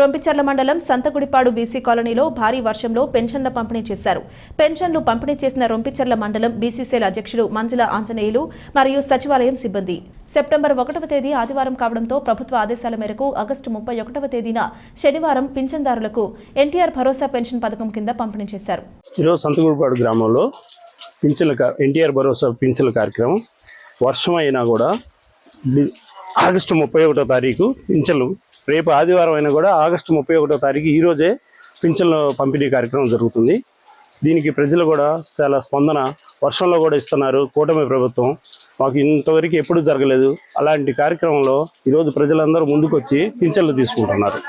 రొంపిచర్ల మండలం సంతగుడిపాడు బీసీ కాలనీలో భారీ వర్షంలో పెన్షన్ల పంపిణీ చేశారు. పెన్షన్లు పంపిణీ చేసిన రొంపిచర్ల మండలం బీసీసీల అధ్యక్షుడు మంజుల ఆంజనేయులు మరియు సచివాలయం సిబ్బంది. సెప్టెంబర్ ఒకటవ తేదీ ఆదివారం కావడంతో ప్రభుత్వ ఆదేశాల మేరకు ఆగస్టు ముప్పై ఒకటవ తేదీన శనివారం పింఛన్దారులకు ఎన్టీఆర్ భరోసా పెన్షన్ పథకం కింద పంపిణీ చేశారు. ఈరోజు సంతగూడపాడు గ్రామంలో పింఛన్ల ఎన్టీఆర్ భరోసా పింఛన్ల కార్యక్రమం వర్షం అయినా కూడా ఆగస్టు ముప్పై ఒకటో తారీఖు పింఛన్లు. రేపు ఆదివారం అయినా కూడా ఆగస్టు ముప్పై ఒకటో తారీఖు ఈరోజే పింఛన్ల పంపిణీ కార్యక్రమం జరుగుతుంది. దీనికి ప్రజలు కూడా చాలా స్పందన వర్షంలో కూడా ఇస్తున్నారు కూటమి ప్రభుత్వం. మాకు ఇంతవరకు ఎప్పుడు జరగలేదు. అలాంటి కార్యక్రమంలో ఈరోజు ప్రజలందరూ ముందుకొచ్చి పింఛన్లు తీసుకుంటున్నారు.